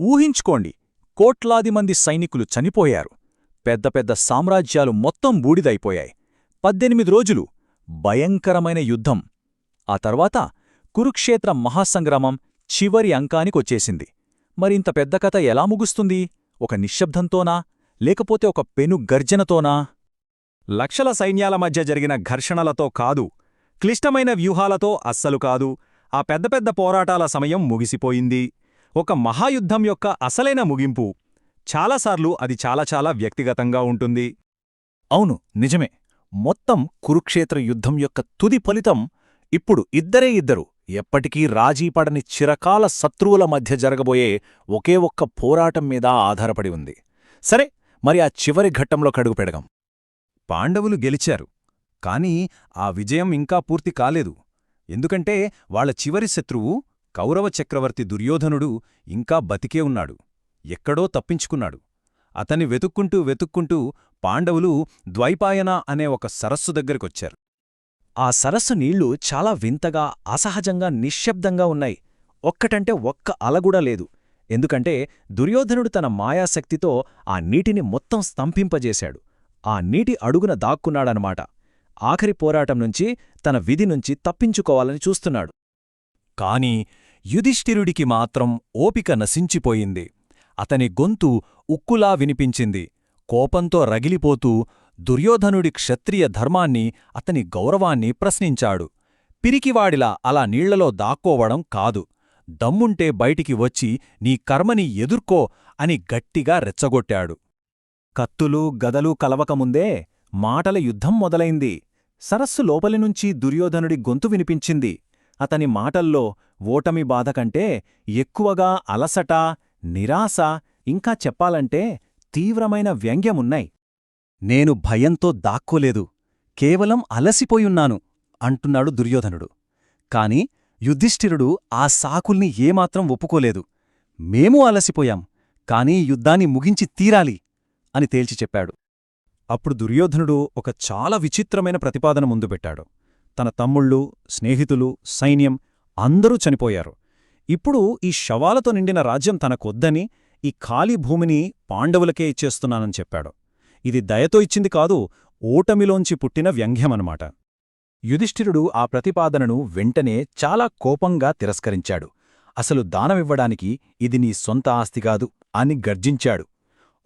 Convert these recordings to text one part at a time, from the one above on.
ఊహించుకోండి కోట్లాది మంది సైనికులు చనిపోయారు. పెద్ద పెద్ద సామ్రాజ్యాలు మొత్తం బూడిదైపోయాయి. పద్దెనిమిది రోజులు భయంకరమైన యుద్ధం. ఆ తర్వాత కురుక్షేత్ర మహాసంగ్రామం చివరి అంకానికొచ్చేసింది. మరింత పెద్ద కథ ఎలా ముగుస్తుంది? ఒక నిశ్శబ్దంతోనా? లేకపోతే ఒక పెను గర్జనతోనా? లక్షల సైన్యాల మధ్య జరిగిన ఘర్షణలతో కాదు క్లిష్టమైన వ్యూహాలతో అస్సలు కాదు. ఆ పెద్ద పెద్ద పోరాటాల సమయం ముగిసిపోయింది. ఒక మహాయుద్ధం యొక్క అసలైన ముగింపు. చాలాసార్లు అది చాలా చాలా వ్యక్తిగతంగా ఉంటుంది. అవును నిజమే. మొత్తం కురుక్షేత్ర యుద్ధం యొక్క తుది ఫలితం ఇప్పుడు ఇద్దరే ఇద్దరు ఎప్పటికీ రాజీపడని చిరకాల శత్రువుల మధ్య జరగబోయే ఒకే ఒక్క పోరాటం మీద ఆధారపడి ఉంది. సరే మరి ఆ చివరి ఘట్టంలో కడుగు పెడగం పాండవులు గెలిచారు కాని ఆ విజయం ఇంకా పూర్తి కాలేదు. ఎందుకంటే వాళ్ళ చివరి శత్రువు కౌరవ చక్రవర్తి దుర్యోధనుడు ఇంకా బతికే ఉన్నాడు. ఎక్కడో తప్పించుకున్నాడు. అతన్ని వెతుక్కుంటూ వెతుక్కుంటూ పాండవులు ద్వైపాయన అనే ఒక సరస్సు దగ్గరికొచ్చారు. ఆ సరస్సు నీళ్ళు చాలా వింతగా అసహజంగా నిశ్శబ్దంగా ఉన్నాయి. ఒక్కటంటే ఒక్క అలగూడా లేదు. ఎందుకంటే దుర్యోధనుడు తన మాయాశక్తితో ఆ నీటిని మొత్తం స్తంభింపజేశాడు. ఆ నీటి అడుగున దాక్కున్నాడనమాట ఆఖరి పోరాటం నుంచి తన విధి నుంచి తప్పించుకోవాలని చూస్తున్నాడు. కాని యుధిష్ఠిరుడికి మాత్రం ఓపిక నశించిపోయింది. అతని గొంతు ఉక్కులా వినిపించింది. కోపంతో రగిలిపోతూ దుర్యోధనుడి క్షత్రియ ధర్మాన్ని అతని గౌరవాన్ని ప్రశ్నించాడు. పిరికివాడిలా అలా నీళ్ళలో దాక్కోవడం కాదు. దమ్ముంటే బయటికి వచ్చి నీ కర్మని ఎదుర్కో అని గట్టిగా రెచ్చగొట్టాడు. కత్తులు గదలు కలవకముందే మాటల యుద్ధం మొదలైంది. సరస్సు లోపలినుంచి దుర్యోధనుడి గొంతు వినిపించింది. అతని మాటల్లో ఓటమి బాధ కంటే ఎక్కువగా అలసట నిరాశ ఇంకా చెప్పాలంటే తీవ్రమైన వ్యంగ్యమున్నాయి. నేను భయంతో దాక్కోలేదు కేవలం అలసిపోయున్నాను అంటున్నాడు దుర్యోధనుడు. కాని యుధిష్ఠిరుడు ఆ సాకుల్ని ఏమాత్రం ఒప్పుకోలేదు. మేమూ అలసిపోయాం కానీ యుద్ధాన్ని ముగించి తీరాలి అని తేల్చి చెప్పాడు. అప్పుడు దుర్యోధనుడు ఒక చాలా విచిత్రమైన ప్రతిపాదన ముందుపెట్టాడు తన తమ్ముళ్ళు స్నేహితులు సైన్యం అందరూ చనిపోయారు. ఇప్పుడు ఈ శవాలతో నిండిన రాజ్యం తనకొద్దని ఈ ఖాళీ భూమిని పాండవులకే ఇచ్చేస్తున్నానని చెప్పాడు. ఇది దయతో ఇచ్చింది కాదు ఓటమిలోంచి పుట్టిన వ్యంగ్యమనమాట యుధిష్ఠిరుడు ఆ ప్రతిపాదనను వెంటనే చాలా కోపంగా తిరస్కరించాడు. అసలు దానమివ్వడానికి ఇది నీ సొంత ఆస్తికాదు అని గర్జించాడు.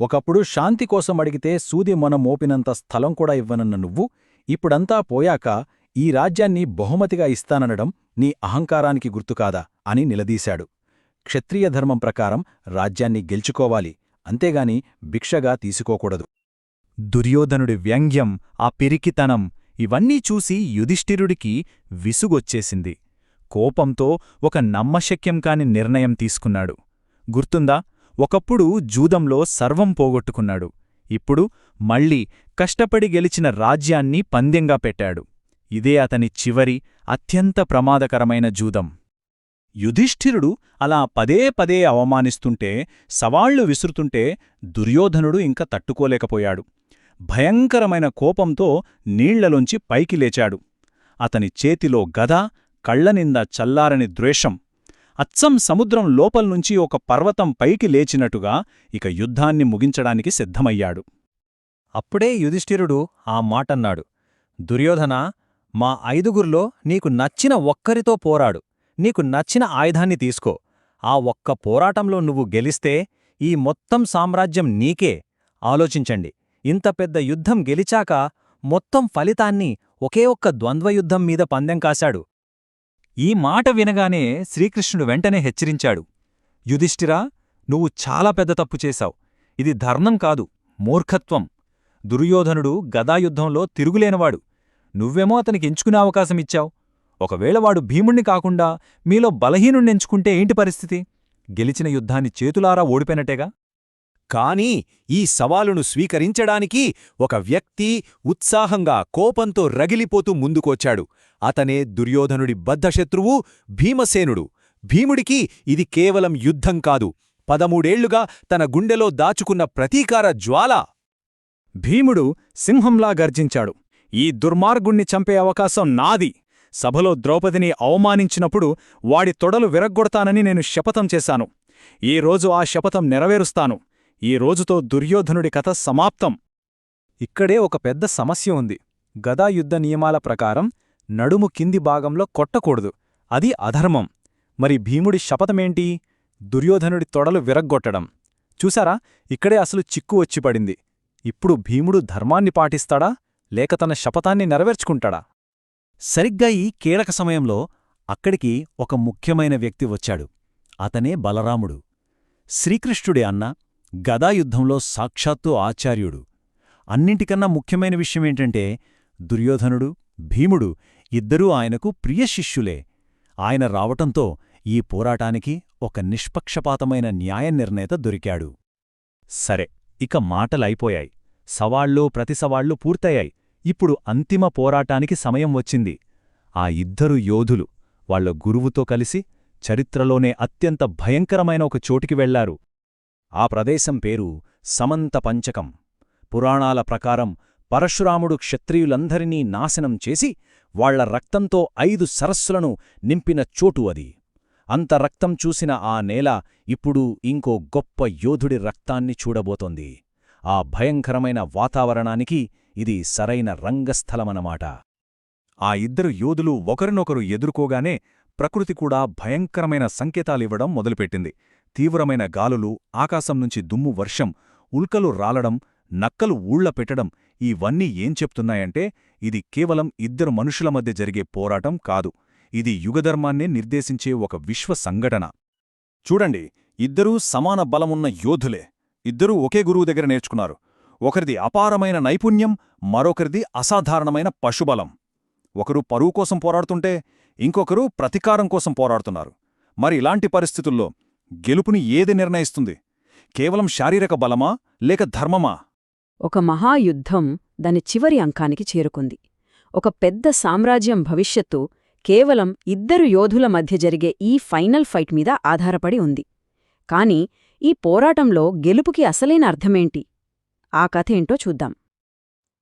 ఒకప్పుడు శాంతి కోసం అడిగితే సూది మొన మోపినంత స్థలం కూడా ఇవ్వనన్న నువ్వు ఇప్పుడంతా పోయాక ఈ రాజ్యాన్ని బహుమతిగా ఇస్తాననడం నీ అహంకారానికి గుర్తుకాదా అని నిలదీశాడు. క్షత్రియ ధర్మం ప్రకారం రాజ్యాన్ని గెలుచుకోవాలి అంతేగాని భిక్షగా తీసుకోకూడదు. దుర్యోధనుడి వ్యంగ్యం ఆ పిరికితనం ఇవన్నీ చూసి యుధిష్ఠిరుడికి విసుగొచ్చేసింది. కోపంతో ఒక నమ్మశక్యం కాని నిర్ణయం తీసుకున్నాడు. గుర్తుందా? ఒకప్పుడు జూదంలో సర్వం పోగొట్టుకున్నాడు. ఇప్పుడు మళ్ళీ కష్టపడి గెలిచిన రాజ్యాన్ని పందెంగా పెట్టాడు. ఇదే అతని చివరి అత్యంత ప్రమాదకరమైన జూదం. యుధిష్ఠిరుడు అలా పదే పదే అవమానిస్తుంటే సవాళ్ళు విసురుతుంటే దుర్యోధనుడు ఇంక తట్టుకోలేకపోయాడు. భయంకరమైన కోపంతో నీళ్ళలోంచి పైకి లేచాడు. అతని చేతిలో గద కళ్ళనింద చల్లారని ద్వేషం. అచ్చం సముద్రం లోపల్నుంచి ఒక పర్వతం పైకి లేచినట్టుగా ఇక యుద్ధాన్ని ముగించడానికి సిద్ధమయ్యాడు. అప్పుడే యుధిష్ఠిరుడు ఆ మాటన్నాడు. దుర్యోధన మా ఐదుగుర్లో నీకు నచ్చిన ఒక్కరితో పోరాడు. నీకు నచ్చిన ఆయుధాన్ని తీసుకో. ఆ ఒక్క పోరాటంలో నువ్వు గెలిస్తే ఈ మొత్తం సామ్రాజ్యం నీకే. ఆలోచించండి. ఇంత పెద్ద యుద్ధం గెలిచాక మొత్తం ఫలితాన్ని ఒకే ఒక్క ద్వంద్వయుద్ధం మీద పందెం కాశాడు. ఈ మాట వినగానే శ్రీకృష్ణుడు వెంటనే హెచ్చరించాడు. యుధిష్ఠిరా నువ్వు చాలా పెద్ద తప్పు చేశావు. ఇది ధర్మం కాదు మూర్ఖత్వం. దుర్యోధనుడు గదాయుద్ధంలో తిరుగులేనివాడు. నువ్వేమో అతనికి ఎంచుకునే అవకాశం ఇచ్చావు. ఒకవేళ వాడు భీముణ్ణి కాకుండా మీలో బలహీనుణ్ణెంచుకుంటే ఏంటి పరిస్థితి? గెలిచిన యుద్ధాన్ని చేతులారా ఓడిపోయినట్టేగా? కాని ఈ సవాలును స్వీకరించడానికి ఒక వ్యక్తి ఉత్సాహంగా కోపంతో రగిలిపోతూ ముందుకొచ్చాడు. అతనే దుర్యోధనుడి బద్ధశత్రువు భీమసేనుడు. భీముడికి ఇది కేవలం యుద్ధం కాదు. పదమూడేళ్ళుగా తన గుండెలో దాచుకున్న ప్రతీకార జ్వాల! భీముడు సింహంలా గర్జించాడు. ఈ దుర్మార్గుణ్ణి చంపే అవకాశం నాది. సభలో ద్రౌపదిని అవమానించినప్పుడు వాడి తొడలు విరగ్గొడతానని నేను శపథం చేశాను. ఈరోజు ఆ శపథం నెరవేరుస్తాను. ఈ రోజుతో దుర్యోధనుడి కథ సమాప్తం. ఇక్కడే ఒక పెద్ద సమస్య ఉంది. గదా యుద్ధ నియమాల ప్రకారం నడుము కింది భాగంలో కొట్టకూడదు. అది అధర్మం. మరి భీముడి శపథమేంటి? దుర్యోధనుడి తొడలు విరగ్గొట్టడం. చూసారా ఇక్కడే అసలు చిక్కు వచ్చిపడింది ఇప్పుడు భీముడు ధర్మాన్ని పాటిస్తాడా? లేక తన శపథాన్ని నెరవేర్చుకుంటాడా? సరిగ్గా ఈ కీలక సమయంలో అక్కడికి ఒక ముఖ్యమైన వ్యక్తి వచ్చాడు. అతనే బలరాముడు. శ్రీకృష్ణుడి అన్న గదాయుద్ధంలో సాక్షాత్తు ఆచార్యుడు. అన్నింటికన్నా ముఖ్యమైన విషయమేంటంటే దుర్యోధనుడు భీముడు ఇద్దరూ ఆయనకు ప్రియ శిష్యులే. ఆయన రావటంతో ఈ పోరాటానికి ఒక నిష్పక్షపాతమైన న్యాయ నిర్ణేత దొరికాడు. సరే ఇక మాటలైపోయాయి. సవాళ్ళూ ప్రతిసవాళ్ళు పూర్తయ్యాయి. ఇప్పుడు అంతిమ పోరాటానికి సమయం వచ్చింది. ఆ ఇద్దరు యోధులు వాళ్ళ గురువుతో కలిసి చరిత్రలోనే అత్యంత భయంకరమైన ఒక చోటికి వెళ్ళారు. ఆ ప్రదేశం పేరు సమంత పంచకం. పురాణాల ప్రకారం పరశురాముడు క్షత్రియులందరినీ నాశనం చేసి వాళ్ళ రక్తంతో ఐదు సరస్సులను నింపిన చోటు అది. అంత రక్తం చూసిన ఆ నేల ఇప్పుడు ఇంకో గొప్ప యోధుడి రక్తాన్ని చూడబోతోంది. ఆ భయంకరమైన వాతావరణానికి ఇది సరైన రంగస్థలమనమాట ఆ ఇద్దరు యోధులు ఒకరినొకరు ఎదుర్కోగానే ప్రకృతి కూడా భయంకరమైన సంకేతాలివ్వడం మొదలుపెట్టింది. తీవ్రమైన గాలులు ఆకాశం నుంచి దుమ్ము వర్షం ఉల్కలు రాలడం నక్కలు ఊళ్ళ పెట్టడం ఇవన్నీ ఏం చెప్తున్నాయంటే ఇది కేవలం ఇద్దరు మనుషుల మధ్య జరిగే పోరాటం కాదు. ఇది యుగధర్మాన్నే నిర్దేశించే ఒక విశ్వ సంఘటన. చూడండి ఇద్దరూ సమాన బలమున్న యోధులే. ఇద్దరూ ఒకే గురువు దగ్గర నేర్చుకున్నారు. ఒకరిది అపారమైన నైపుణ్యం మరొకరిది అసాధారణమైన పశుబలం. ఒకరు పరువు కోసం పోరాడుతుంటే ఇంకొకరు ప్రతీకారం కోసం పోరాడుతున్నారు. మరి ఇలాంటి పరిస్థితుల్లో గెలుపుని ఏది నిర్ణయిస్తుంది? కేవలం శారీరక బలమా లేక ధర్మమా? ఒక మహాయుద్ధం దాని చివరి అంకానికి చేరుకుంది. ఒక పెద్ద సామ్రాజ్యం భవిష్యత్తు కేవలం ఇద్దరు యోధుల మధ్య జరిగే ఈ ఫైనల్ ఫైట్ మీద ఆధారపడి ఉంది. కాని ఈ పోరాటంలో గెలుపుకి అసలైన అర్థమేంటి? ఆ కథ ఏంటో చూద్దాం.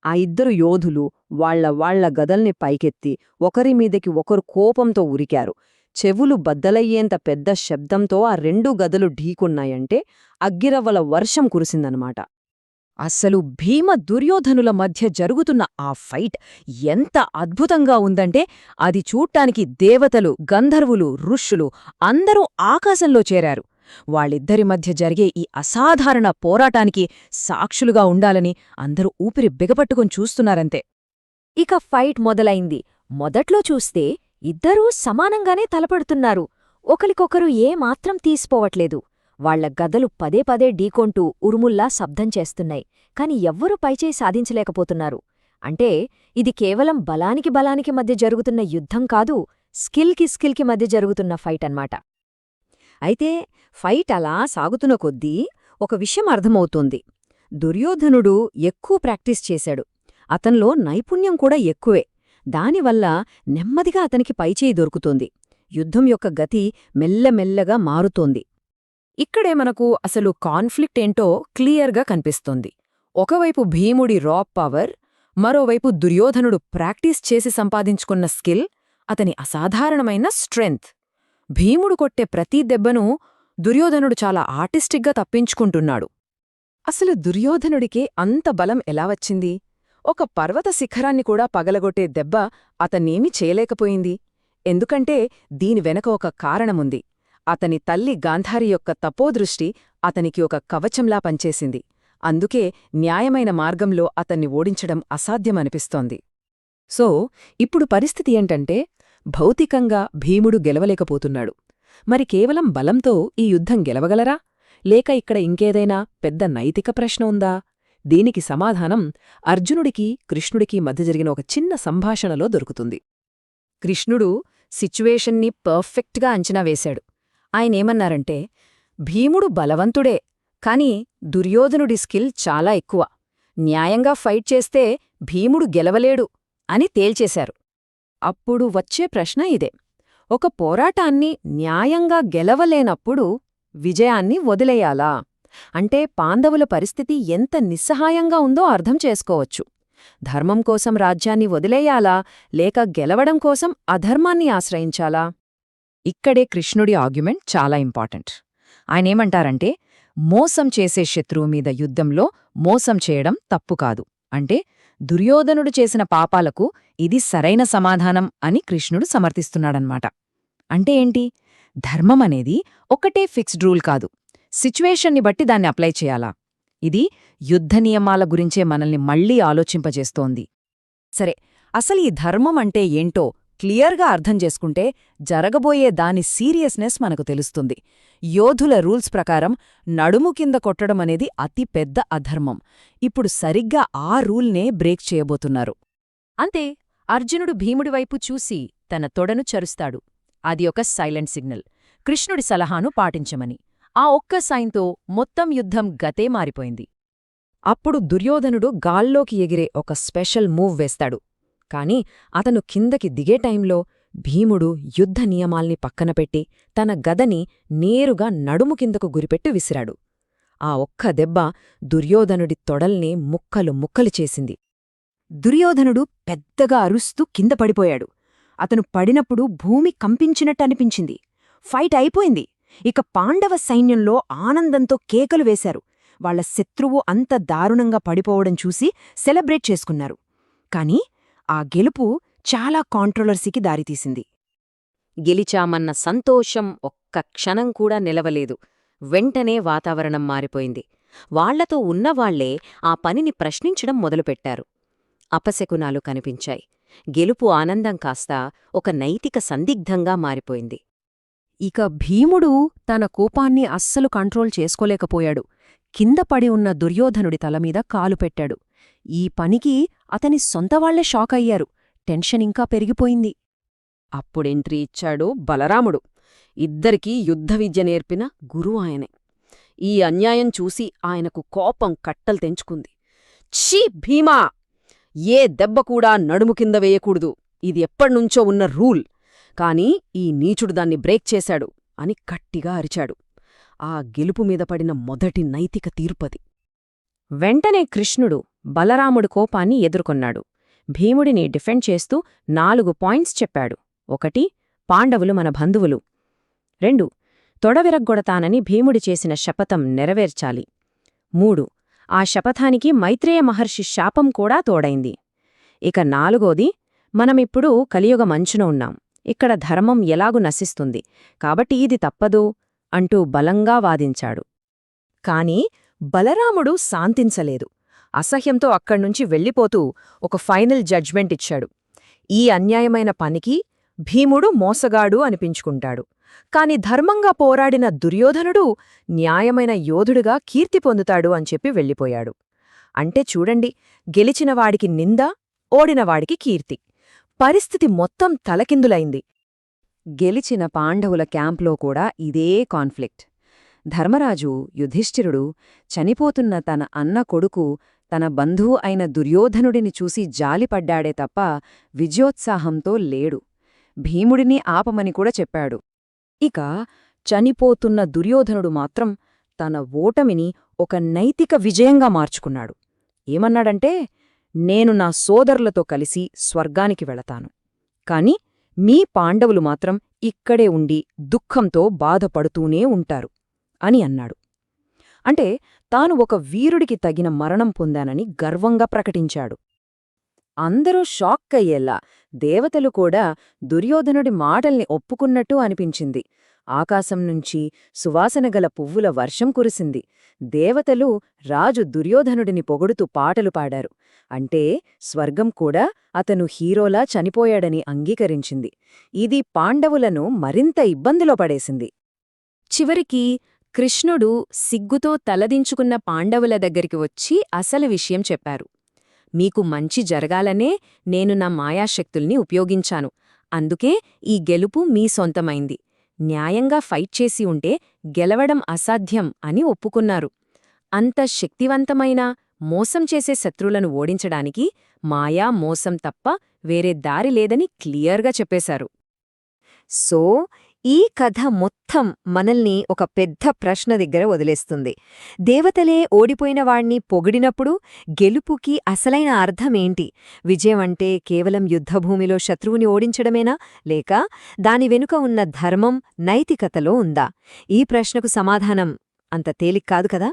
ఆ ఇద్దరు యోధులు వాళ్ళ వాళ్ళ గదల్ని పైకెత్తి ఒకరి మీదకి ఒకరు కోపంతో ఉరికారు. చెవులు బద్దలయ్యేంత పెద్ద శబ్దంతో ఆ రెండు గదలు ఢీకున్నాయంటే అగ్గిరవ్వల వర్షం కురిసిందనమాట. అస్సలు భీమ దుర్యోధనుల మధ్య జరుగుతున్న ఆ ఫైట్ ఎంత అద్భుతంగా ఉందంటే అది చూడ్డానికి దేవతలు గంధర్వులు ఋషులు అందరూ ఆకాశంలో చేరారు. వాళ్ళిద్దరి మధ్య జరిగే ఈ అసాధారణ పోరాటానికి సాక్షులుగా ఉండాలని అందరూ ఊపిరి బిగపట్టుకుని చూస్తున్నారంతే. ఇక ఫైట్ మొదలైంది. మొదట్లో చూస్తే ఇద్దరూ సమానంగానే తలపడుతున్నారు. ఒకరికొకరు ఏమాత్రం తీసిపోవట్లేదు. వాళ్ళ గదలు పదే పదే ఢీకొంటూ ఉరుముల్లా శబ్దం చేస్తున్నాయి. కాని ఎవ్వరూ పైచేయి సాధించలేకపోతున్నారు. అంటే ఇది కేవలం బలానికి బలానికి మధ్య జరుగుతున్న యుద్ధం కాదు స్కిల్కి స్కిల్కి మధ్య జరుగుతున్న ఫైట్ అన్నమాట అయితే ఫైట్ అలా సాగుతున్న కొద్దీ ఒక విషయం అర్థమవుతోంది. దుర్యోధనుడు ఎక్కువ ప్రాక్టీస్ చేశాడు. అతనిలో నైపుణ్యం కూడా ఎక్కువే. దానివల్ల నెమ్మదిగా అతనికి పైచేయి దొరుకుతోంది. యుద్ధం యొక్క గతి మెల్లమెల్లగా మారుతోంది. ఇక్కడే మనకు అసలు కాన్ఫ్లిక్ట్ ఏంటో క్లియర్గా కనిపిస్తోంది. ఒకవైపు భీముడి రా పవర్ మరోవైపు దుర్యోధనుడు ప్రాక్టీస్ చేసి సంపాదించుకున్న స్కిల్ అతని అసాధారణమైన స్ట్రెంగ్త్ భీముడు కొట్టే ప్రతి దెబ్బను దుర్యోధనుడు చాలా ఆర్టిస్టిక్గా తప్పించుకుంటున్నాడు. అసలు దుర్యోధనుడికి అంత బలం ఎలా వచ్చింది? ఒక పర్వత శిఖరాన్ని కూడా పగలగొట్టే దెబ్బ అతన్నేమీ చేయలేకపోయింది. ఎందుకంటే దీని వెనక ఒక కారణముంది. అతని తల్లి గాంధారి యొక్క తపోదృష్టి అతనికి ఒక కవచంలా పనిచేసింది. అందుకే న్యాయమైన మార్గంలో అతన్ని ఓడించడం అసాధ్యమనిపిస్తోంది. సో ఇప్పుడు పరిస్థితి ఏంటంటే భౌతికంగా భీముడు గెలవలేకపోతున్నాడు. మరి కేవలం బలంతో ఈ యుద్ధం గెలవగలరా? లేక ఇక్కడ ఇంకేదైనా పెద్ద నైతిక ప్రశ్న ఉందా? దీనికి సమాధానం అర్జునుడికి కృష్ణుడికి మధ్య జరిగిన ఒక చిన్న సంభాషణలో దొరుకుతుంది. కృష్ణుడు సిచ్యువేషన్ని పర్ఫెక్ట్గా అంచనా వేశాడు. ఆయనేమన్నారంటే భీముడు బలవంతుడే కాని దుర్యోధనుడి స్కిల్ చాలా ఎక్కువ. న్యాయంగా ఫైట్ చేస్తే భీముడు గెలవలేడు అని తేల్చేశారు. అప్పుడు వచ్చే ప్రశ్న ఇదే. ఒక పోరాటాన్ని న్యాయంగా గెలవలేనప్పుడు విజయాన్ని వదిలేయాలా? అంటే పాండవుల పరిస్థితి ఎంత నిస్సహాయంగా ఉందో అర్థం చేసుకోవచ్చు. ధర్మం కోసం రాజ్యాన్ని వదిలేయాలా? లేక గెలవడం కోసం అధర్మాన్ని ఆశ్రయించాలా? ఇక్కడే కృష్ణుడి ఆర్గ్యుమెంట్ చాలా ఇంపార్టెంట్. ఆయనేమంటారంటే మోసం చేసే శత్రువు మీద యుద్ధంలో మోసం చేయడం తప్పు కాదు. అంటే దుర్యోధనుడు చేసిన పాపాలకు ఇది సరైన సమాధానం అని కృష్ణుడు సమర్థిస్తున్నాడన్మాట. అంటే ఏంటి? ధర్మం అనేది ఒకటే ఫిక్స్డ్ రూల్ కాదు. సిచ్యువేషన్ని బట్టి దాన్ని అప్లై చేయాలా? ఇది యుద్ధ నియమాల గురించే మనల్ని మళ్ళీ ఆలోచింపజేస్తోంది. సరే అసలు ఈ ధర్మం అంటే ఏంటో క్లియర్గా అర్థం చేసుకుంటే జరగబోయే దాని సీరియస్నెస్ మనకు తెలుస్తుంది. యోధుల రూల్స్ ప్రకారం నడుము కింద కొట్టడం అనేది అతి పెద్ద అధర్మం. ఇప్పుడు సరిగ్గా ఆ రూల్నే బ్రేక్ చేయబోతున్నారు. అంతే అర్జునుడు భీముడి వైపు చూసి తన తొడను చరుస్తాడు. అది ఒక సైలెంట్ సిగ్నల్. కృష్ణుడి సలహాను పాటించమని. ఆ ఒక్క సైన్తో మొత్తం యుద్ధం గతే మారిపోయింది. అప్పుడు దుర్యోధనుడు గాల్లోకి ఎగిరే ఒక స్పెషల్ మూవ్ వేస్తాడు. కాని అతను కిందకి దిగే టైంలో భీముడు యుద్ధ నియమాల్ని పక్కనపెట్టి తన గదని నేరుగా నడుము కిందకు గురిపెట్టి విసిరాడు. ఆ ఒక్క దెబ్బ దుర్యోధనుడి తొడల్ని ముక్కలు ముక్కలు చేసింది. దుర్యోధనుడు పెద్దగా అరుస్తూ కింద పడిపోయాడు. అతను పడినప్పుడు భూమి కంపించినట్టనిపించింది ఫైట్ అయిపోయింది. ఇక పాండవ సైన్యంలో ఆనందంతో కేకలు వేశారు. వాళ్ళ శత్రువు అంత దారుణంగా పడిపోవడం చూసి సెలబ్రేట్ చేసుకున్నారు. కాని ఆ గెలుపు చాలా కాంట్రోలర్సీకి దారితీసింది గెలిచామన్న సంతోషం ఒక్క క్షణం కూడా నిలవలేదు. వెంటనే వాతావరణం మారిపోయింది. వాళ్ళతో ఉన్నవాళ్ళే ఆ పనిని ప్రశ్నించడం మొదలుపెట్టారు. అపశకునాలు కనిపించాయి. గెలుపు ఆనందం కాస్త ఒక నైతిక సందిగ్ధంగా మారిపోయింది. ఇక భీముడు తన కోపాన్ని అస్సలు కంట్రోల్ చేసుకోలేకపోయాడు. కింద పడి ఉన్న దుర్యోధనుడి తలమీద కాలు పెట్టాడు. ఈ పనికి అతని సొంతవాళ్ళే షాకయ్యారు. టెన్షన్ ఇంకా పెరిగిపోయింది. అప్పుడెంట్రీ ఇచ్చాడు బలరాముడు. ఇద్దరికీ యుద్ధ విద్య నేర్పిన గురువు ఆయనే. ఈ అన్యాయం చూసి ఆయనకు కోపం కట్టలు తెంచుకుంది. ఛీ భీమా! ఏ దెబ్బ కూడా నడుము కింద వేయకూడదు. ఇది ఎప్పటినుంచో ఉన్న రూల్. కాని ఈ నీచుడు దాన్ని బ్రేక్ చేశాడు అని గట్టిగా అరిచాడు. ఆ గెలుపు మీద పడిన మొదటి నైతిక తీర్పది. వెంటనే కృష్ణుడు బలరాముడు కోపాన్ని ఎదుర్కొన్నాడు. భీముడిని డిఫెండ్ చేస్తూ నాలుగు పాయింట్స్ చెప్పాడు. ఒకటి పాండవులు మన బంధువులు. రెండు తొడవిరగ్గొడతానని భీముడి చేసిన శపథం నెరవేర్చాలి. మూడు ఆ శపథానికి మైత్రేయ మహర్షి శాపం కూడా తోడైంది. ఇక నాలుగోది మనమిప్పుడు కలియుగ మంచున ఉన్నాం. ఇక్కడ ధర్మం ఎలాగు నశిస్తుంది. కాబట్టి ఇది తప్పదు అంటూ బలంగా వాదించాడు. కాని బలరాముడు శాంతించలేదు. అసహ్యంతో అక్కడ్నుంచి వెళ్ళిపోతూ ఒక ఫైనల్ జడ్జ్మెంట్ ఇచ్చాడు. ఈ అన్యాయమైన పనికి భీముడు మోసగాడు అనిపించుకుంటాడు. కాని ధర్మంగా పోరాడిన దుర్యోధనుడు న్యాయమైన యోధుడుగా కీర్తి పొందుతాడు అని చెప్పి వెళ్ళిపోయాడు. అంటే చూడండి గెలిచినవాడికి నింద ఓడినవాడికి కీర్తి. పరిస్థితి మొత్తం తలకిందులైంది. గెలిచిన పాండవుల క్యాంప్లో కూడా ఇదే కాన్ఫ్లిక్ట్. ధర్మరాజు యుధిష్ఠిరుడు చనిపోతున్న తన అన్న కొడుకు తన బంధువు అయిన దుర్యోధనుడిని చూసి జాలిపడ్డాడే తప్ప విజయోత్సాహంతో లేడు. భీముడిని ఆపమని కూడా చెప్పాడు. ఇక చనిపోతున్న దుర్యోధనుడు మాత్రం తన ఓటమిని ఒక నైతిక విజయంగా మార్చుకున్నాడు. ఏమన్నాడంటే నేను నా సోదరులతో కలిసి స్వర్గానికి వెళతాను. కాని మీ పాండవులు మాత్రం ఇక్కడే ఉండి దుఃఖంతో బాధపడుతూనే ఉంటారు అని అన్నాడు. అంటే తాను ఒక వీరుడికి తగిన మరణం పొందానని గర్వంగా ప్రకటించాడు. అందరూ షాక్కయ్యేలా దేవతలు కూడా దుర్యోధనుడి మాటల్ని ఒప్పుకున్నట్టు అనిపించింది. ఆకాశం నుంచి సువాసనగల పువ్వుల వర్షం కురిసింది. దేవతలు రాజు దుర్యోధనుడిని పొగుడుతూ పాటలు పాడారు. అంటే స్వర్గం కూడా అతను హీరోలా చనిపోయాడని అంగీకరించింది. ఇది పాండవులను మరింత ఇబ్బందిలో పడేసింది. చివరికి కృష్ణుడు సిగ్గుతో తలదించుకున్న పాండవుల దగ్గరికి వచ్చి అసలు విషయం చెప్పారు. మీకు మంచి జరగాలనే నేను నా మాయాశక్తుల్ని ఉపయోగించాను. అందుకే ఈ గెలుపు మీ సొంతమైంది. న్యాయంగా ఫైట్ చేసి ఉంటే గెలవడం అసాధ్యం అని ఒప్పుకున్నారు. అంత శక్తివంతమైన మోసం చేసే శత్రువులను ఓడించడానికి మాయా మోసం తప్ప వేరే దారి లేదని క్లియర్గా చెప్పేశారు. సో ఈ కథ మొత్తం మనల్ని ఒక పెద్ద ప్రశ్న దగ్గర వదిలేస్తుంది. దేవతలే ఓడిపోయిన వాణ్ణి పొగిడినప్పుడు గెలుపుకి అసలైన అర్థమేంటి విజయం అంటే కేవలం యుద్ధభూమిలో శత్రువుని ఓడించడమేనా? లేక దాని వెనుక ఉన్న ధర్మం నైతికతలో ఉందా? ఈ ప్రశ్నకు సమాధానం అంత తేలిక్ కాదు కదా?